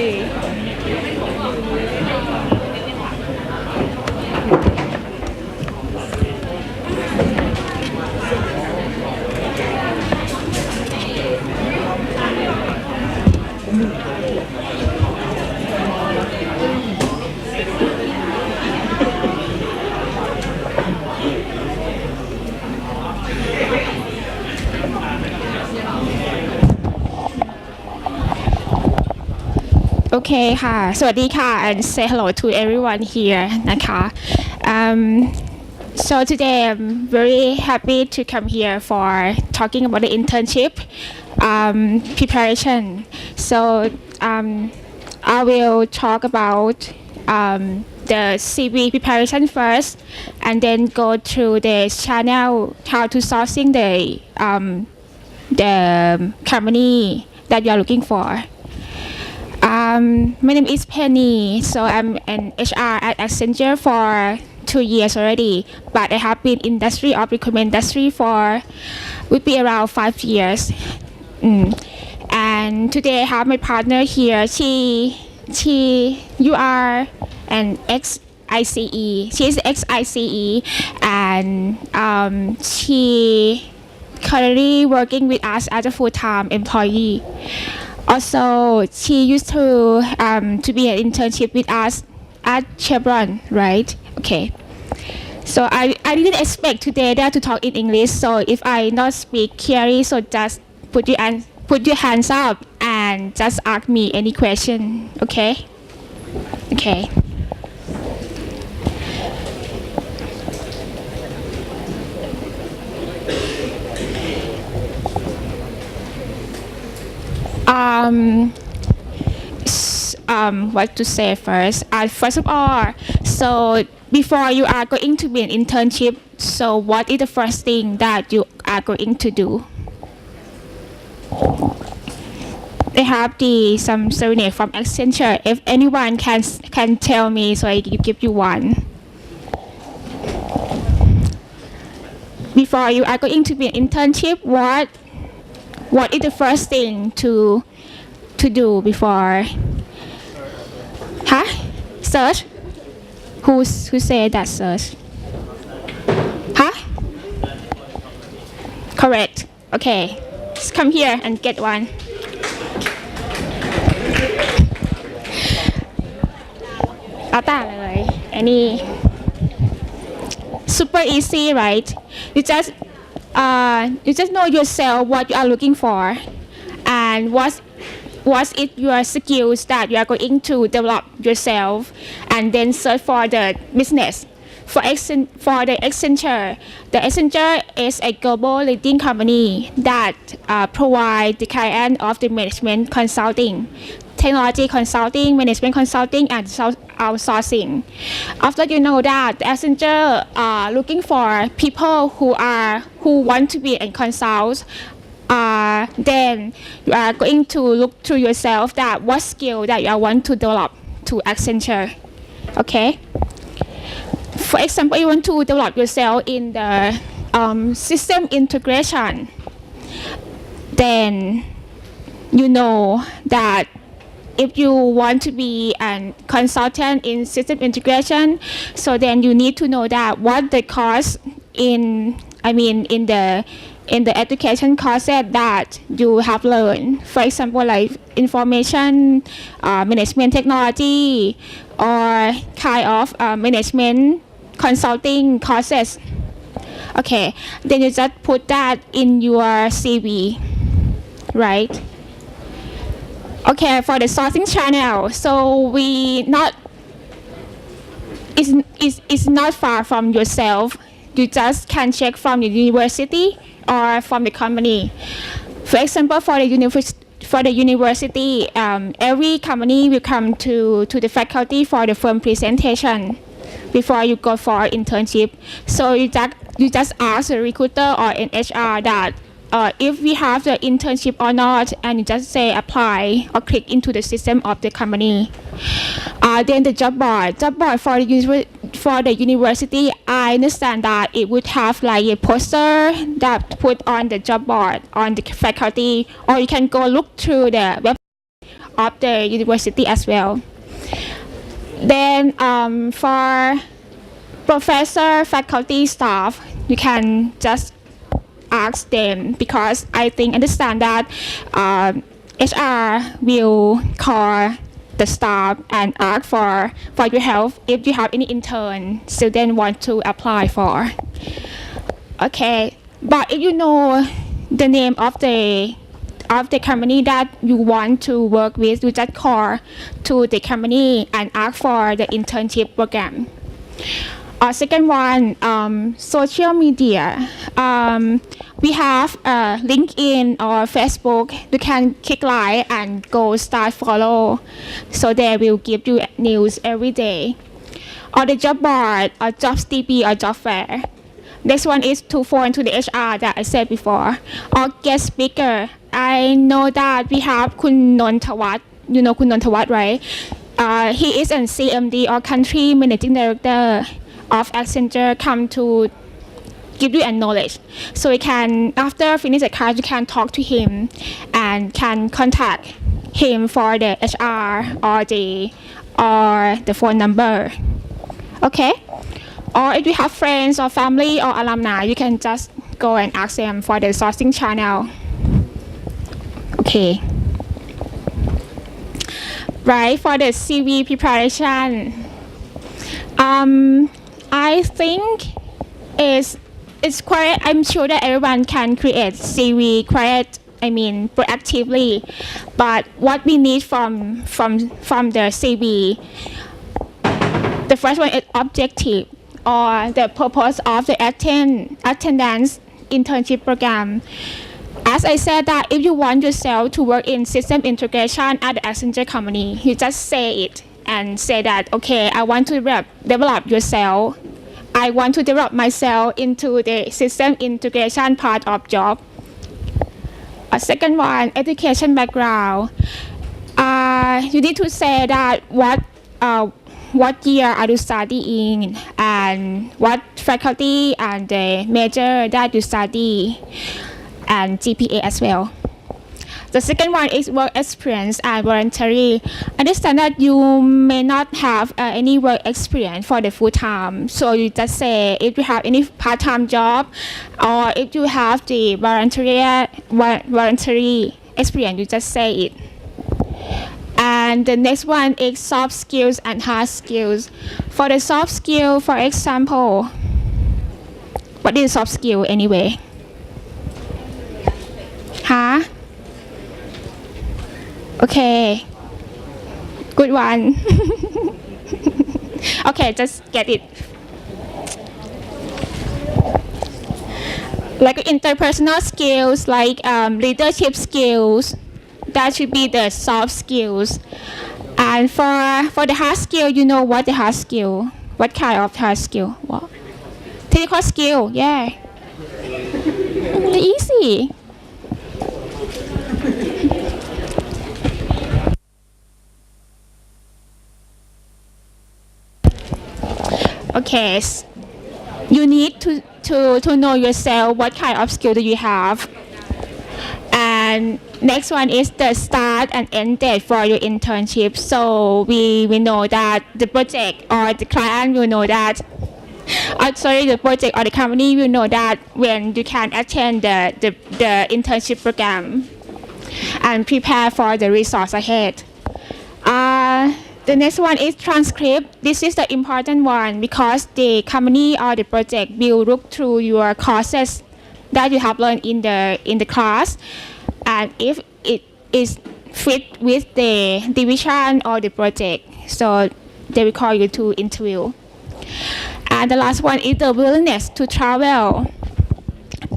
Thank mm -hmm. you. เคค่ะ สวัสดีค่ะ and say hello to everyone here นะคะ um, so today I'm very happy to come here for talking about the internship um, preparation so um, I will talk about um, the CV preparation first and then go through the channel how to sourcing the um, the company that you are looking for um, my name is Penny. So I'm an HR at Accenture for two years already, but I have been industry of recruitment industry for would be around five years. Mm. And today I have my partner here. She she you are an ex ICE. She is ex ICE, and um, she currently working with us as a full time employee. Also, she used to um, to be an internship with us at Chevron, right? Okay. So I, I didn't expect today that to talk in English. So if I not speak clearly, so just put your put your hands up and just ask me any question. Okay. Okay. Um, um, what to say first? Uh, first of all, so before you are going to be an internship, so what is the first thing that you are going to do? They have the some survey from Accenture. If anyone can can tell me, so I give you one. Before you are going to be an internship, what what is the first thing to to do before. Huh? Search? Who's, who said that search? Huh? Correct. Okay. Let's come here and get one. Alta Any super easy, right? You just uh, you just know yourself what you are looking for and what's what is your skills that you are going to develop yourself and then search for the business for Accent, for the Accenture the Accenture is a global leading company that uh, provide the client of the management consulting technology consulting, management consulting, and outsourcing. After you know that, the Accenture are looking for people who are who want to be a consult. Uh, then you are going to look to yourself that what skill that you want to develop to Accenture. Okay. For example, you want to develop yourself in the um, system integration. Then you know that if you want to be a consultant in system integration, so then you need to know that what the cost in, I mean, in the in the education courses that you have learned. For example, like information uh, management technology or kind of uh, management consulting courses. Okay, then you just put that in your CV, right? Okay, for the sourcing channel, so we not is is is not far from yourself. You just can check from the university or from the company. For example, for the university for the university, um, every company will come to to the faculty for the firm presentation before you go for internship. So you just you just ask the recruiter or an HR that uh, if we have the internship or not, and you just say apply or click into the system of the company. Uh, then the job board, job board for the uni- for the university, I understand that it would have like a poster that put on the job board on the faculty, or you can go look through the web of the university as well. Then um, for professor, faculty, staff, you can just ask them because I think understand that um, HR will call the staff and ask for for your help if you have any intern student want to apply for. Okay, but if you know the name of the of the company that you want to work with, you just call to the company and ask for the internship program. Uh, second one, um, social media. Um, we have uh, LinkedIn or Facebook. You can click like and go start follow. So they will give you news every day. Or the job board, or Jobs DB, or Job Fair. This one is to phone to the HR that I said before. Or guest speaker. I know that we have Kun Nontawat. You know Kun Nontawat, right? Uh, he is a CMD or country managing director of Accenture come to give you a knowledge. So you can, after finish the class, you can talk to him and can contact him for the HR or the or the phone number. Okay? Or if you have friends or family or alumni, you can just go and ask them for the sourcing channel. Okay. Right, for the CV preparation. Um, I think it's it's quite. I'm sure that everyone can create CV quite. I mean, proactively, but what we need from from from the CV, the first one is objective, or the purpose of the attend attendance internship program. As I said that if you want yourself to work in system integration at the Accenture company, you just say it and say that okay, I want to develop, develop yourself. I want to develop myself into the system integration part of job. A second one, education background. Uh, you need to say that what uh, what year are you studying and what faculty and the major that you study and GPA as well. The second one is work experience and voluntary. Understand that you may not have uh, any work experience for the full time. So you just say if you have any part time job or if you have the voluntary voluntary experience, you just say it. And the next one is soft skills and hard skills. For the soft skill, for example, what is soft skill anyway? Huh? Okay. Good one. okay, just get it. Like interpersonal skills, like um, leadership skills, that should be the soft skills. And for for the hard skill, you know what the hard skill? What kind of hard skill? What? Technical skill, yeah. Easy. Okay, you need to, to, to know yourself what kind of skill do you have. And next one is the start and end date for your internship. So we, we know that the project or the client will know that uh, sorry, the project or the company will know that when you can attend the, the, the internship program and prepare for the resource ahead. Uh, the next one is transcript. This is the important one because the company or the project will look through your courses that you have learned in the in the class, and if it is fit with the division or the project, so they will call you to interview. And the last one is the willingness to travel.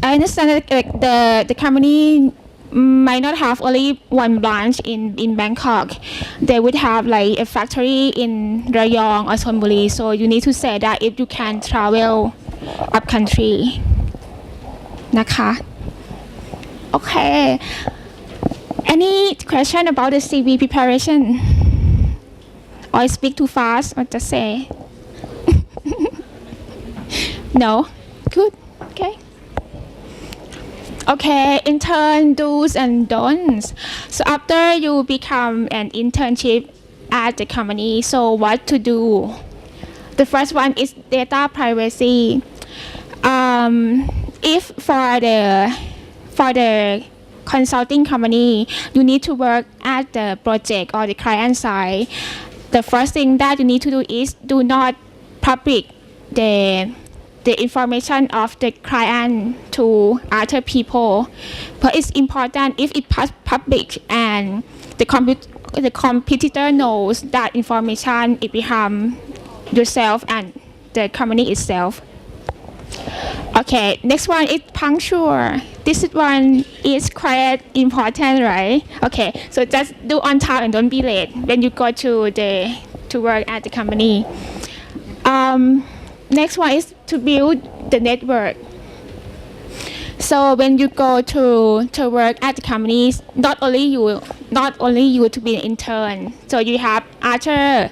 I understand that the the company might not have only one branch in, in Bangkok. They would have like a factory in Rayong or Chonburi. So you need to say that if you can travel up country. นะคะ Okay. Any question about the CV preparation? Or I speak too fast or just say? no? Okay, intern do's and don'ts. So after you become an internship at the company, so what to do? The first one is data privacy. Um, if for the for the consulting company, you need to work at the project or the client side. The first thing that you need to do is do not public the the information of the client to other people. But it's important if it pub- public and the comput- the competitor knows that information it become yourself and the company itself. Okay, next one is punctual. This one is quite important, right? Okay, so just do on time and don't be late when you go to the to work at the company. Um, next one is to build the network. So when you go to to work at the companies, not only you, not only you to be an intern. So you have other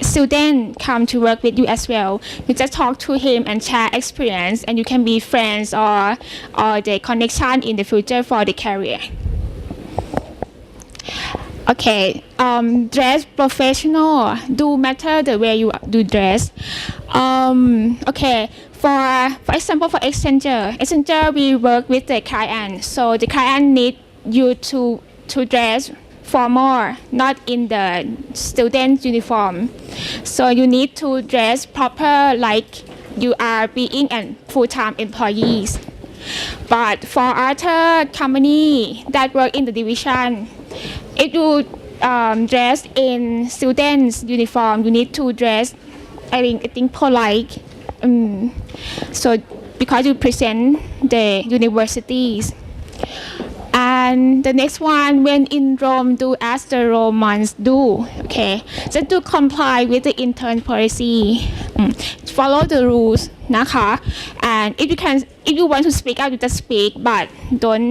student come to work with you as well. You just talk to him and share experience, and you can be friends or or the connection in the future for the career. Okay, um, dress professional. Do matter the way you do dress. Um, okay, for for example, for Accenture, Accenture we work with the client, so the client need you to to dress formal, not in the student uniform. So you need to dress proper, like you are being an full-time employees. But for other company that work in the division, if you um, dress in students uniform, you need to dress, I think, I think polite. Um, so because you present the universities. And the next one, when in Rome, do as the Romans do. Okay, just to comply with the intern policy. Mm. Follow the rules นะคะ and if you can if you want to speak up you just speak but don't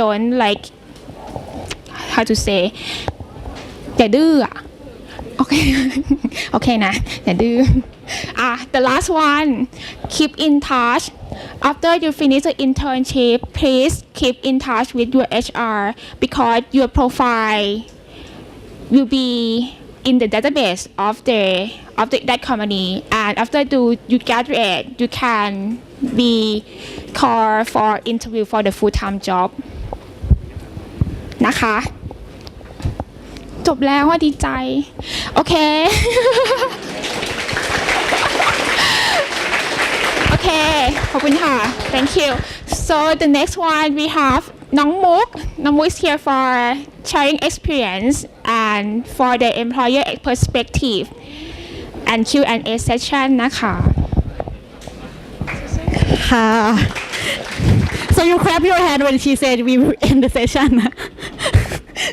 don't like how to say อย่าดื้ออะ โอเค โอเคนะ อย่าดื้ออ่ะ the last one keep in touch after you finish the internship please keep in touch with your HR because your profile will be in the database of the of the, that company and after do you graduate you can be called for interview for the full time job นะคะ จบแล้วว่าดีใจ โอเค โอเค ขอบคุณค่ะ thank you so the next one we have น้องมุกน้องมุก is here for sharing experience and for the employer perspective and Q&A session นะคะ ค่ะ so you clap your hand when she said we end the session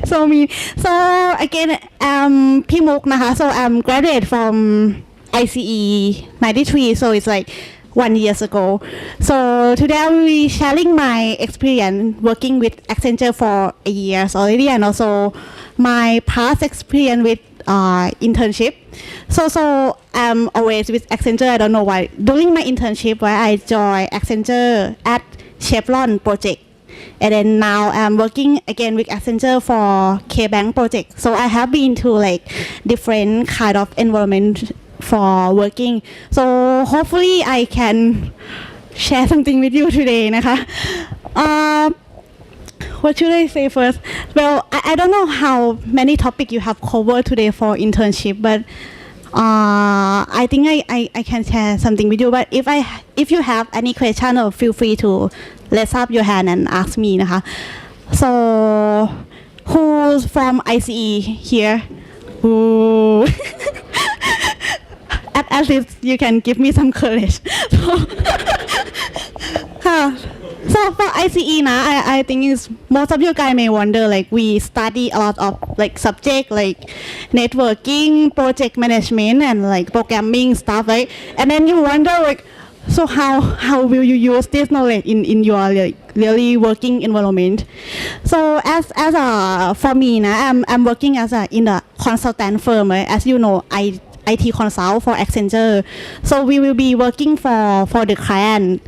so me. So again, um, Pimuk Naha. So I'm graduate from ICE 93. So it's like one years ago. So today I will be sharing my experience working with Accenture for a years already, and also my past experience with uh, internship. So so I'm always with Accenture. I don't know why. During my internship, where I joined Accenture at Chevron project and then now I'm working again with Accenture for KBank project. So I have been to like different kind of environment for working. So hopefully I can share something with you today,นะคะ. Uh, what should I say first? Well, I, I don't know how many topic you have covered today for internship, but uh, I think I, I, I can share something with you. But if I if you have any question, or feel free to raise up your hand and ask me.นะคะ. So who's from ICE here? Who? at, at least you can give me some courage. Huh. So for ICE na, I, I think is most of you guys may wonder like we study a lot of like subject like networking, project management and like programming stuff, right? And then you wonder like so how how will you use this knowledge in, in your like really working environment? So as as a for me na, I'm I'm working as a in a consultant firm, right? As you know, I IT consult for Accenture. So we will be working for for the client.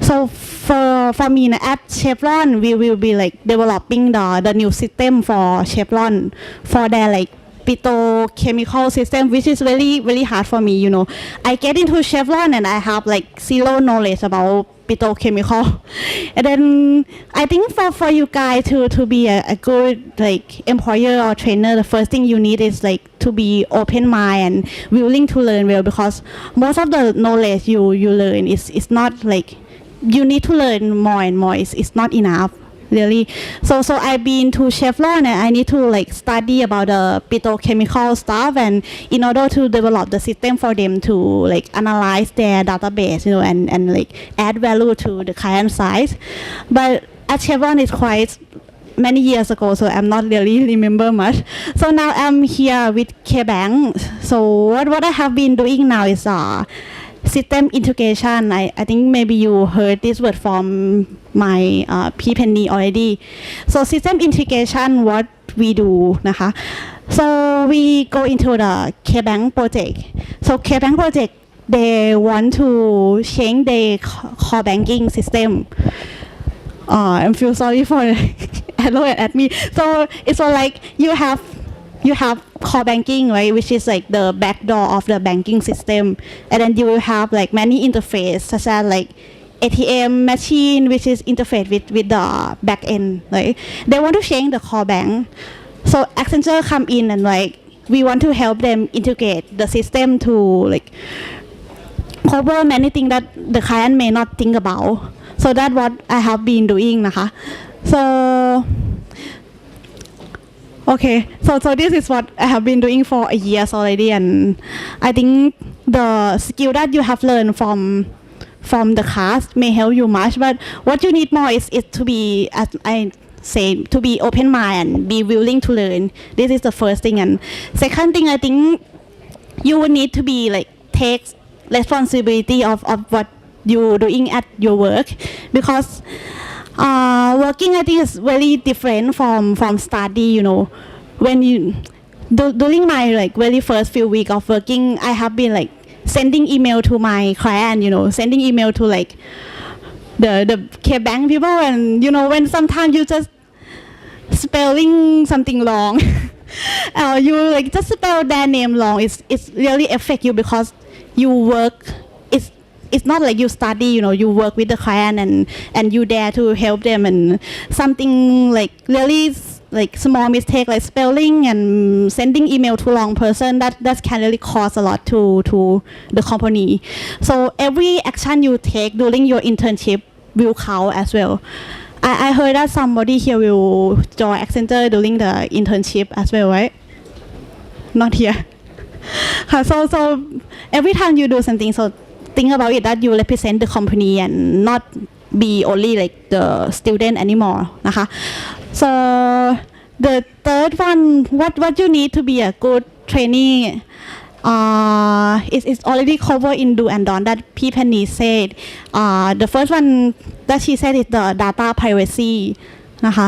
So for for me na, at Chevron, we will be like developing the the new system for Chevron for their like petrochemical system, which is really really hard for me. You know, I get into Chevron and I have like zero knowledge about petrochemical, and then I think for for you guys to to be a, a good like employer or trainer, the first thing you need is like to be open mind and willing to learn well because most of the knowledge you you learn is is not like you need to learn more and more. It's, it's not enough really. So so I've been to Chevron and I need to like study about the petrochemical stuff and in order to develop the system for them to like analyze their database, you know, and, and like add value to the client side. But at Chevron it's quite many years ago, so I'm not really remember much. So now I'm here with KBank. So what, what I have been doing now is uh, system integration. I, I think maybe you heard this word from my uh, P Penny already. So system integration, what we do นะคะ so we go into the KBank project so KBank project they want to change their core banking system uh, I feel sorry for Hello at me. So it's all like you have you have core banking, right, which is like the back door of the banking system, and then you will have like many interface such as like ATM machine, which is interface with with the back end, right? They want to change the core bank, so Accenture come in and like we want to help them integrate the system to like cover many things that the client may not think about. So that's what I have been doing นะคะ so okay so so this is what I have been doing for a years already and I think the skill that you have learned from from the class may help you much but what you need more is, is to be as I say to be open mind and be willing to learn. This is the first thing and second thing I think you would need to be like take responsibility of, of what you doing at your work because uh, working I think is very different from from study you know. When you du- during my like very first few week of working I have been like sending email to my client you know sending email to like the the K bank people. And you know when sometimes you just spelling something wrong uh, you like just spell their name wrong it's it's really affect you because you work it's not like you study you know you work with the client and and you there to help them and something like really like small mistake like spelling and sending email to wrong person that that can really cause a lot to to the company. So every action you take during your internship will count as well. I, I heard that somebody here will join Accenture during the internship as well right? Not here. So so every time you do something so think about it that you represent the company and not be only like the student anymore นะคะ so the third one what what you need to be a good trainee uh, is is already covered in do and don that P Penny said uh, the first one that she said is the data privacy นะคะ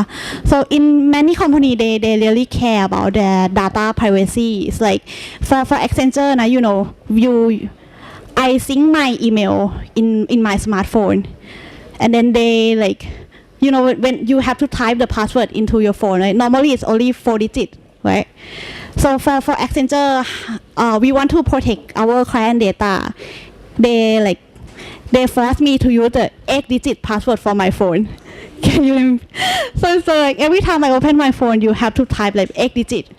so in many company they they really care about their data privacy it's like for for Accenture นะ you know you I sync my email in in my smartphone. And then they like you know when you have to type the password into your phone right? Normally it's only four digits, right? So for for Accenture uh, we want to protect our client data. They like they force me to use the eight digit password for my phone. Can you so so like every time I open my phone you have to type like eight digit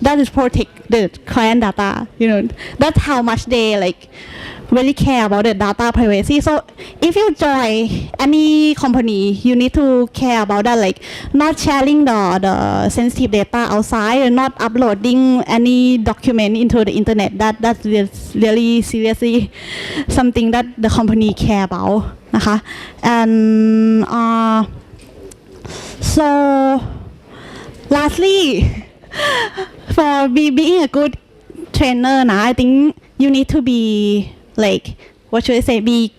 that is protect the client data. You know, that's how much they like really care about the data privacy. So if you join any company, you need to care about that, like not sharing the, the sensitive data outside and not uploading any document into the internet. That that's really seriously something that the company care about. Uh-huh. And uh, so lastly for be, being a good trainer นะ I think you need to be like what should I say be